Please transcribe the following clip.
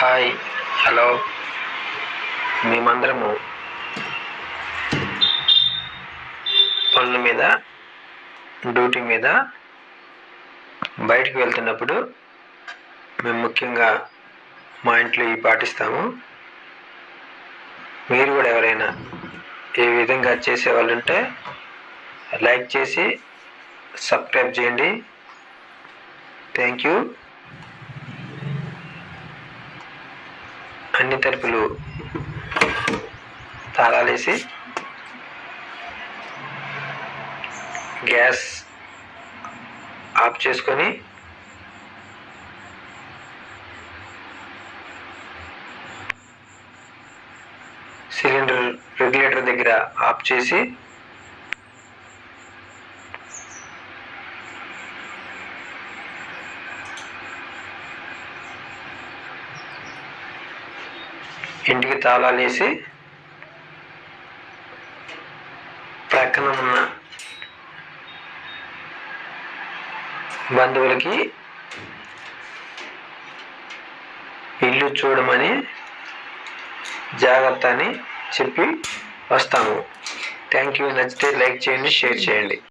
Hi hello. మేమందరము పనుల మీద డ్యూటీ మీద బయటికి వెళ్తున్నప్పుడు మేము ముఖ్యంగా మా ఇంట్లో ఇవి పాటిస్తాము మీరు కూడా ఎవరైనా ఏ విధంగా చేసేవాళ్ళు ఉంటే లైక్ చేసి సబ్స్క్రైబ్ చేయండి. Thank you. అన్ని తలుపులు తాళాలేసి గ్యాస్ ఆఫ్ చేసుకొని సిలిండర్ రెగ్యులేటర్ దగ్గర ఆఫ్ చేసి ఇంటికి తాళాలు వేసి ప్రక్కన ఉన్న బంధువులకి ఇల్లు చూడమని జాగ్రత్త అని చెప్పి వస్తాము. థ్యాంక్ యూ నచ్చితే లైక్ చేయండి షేర్ చేయండి.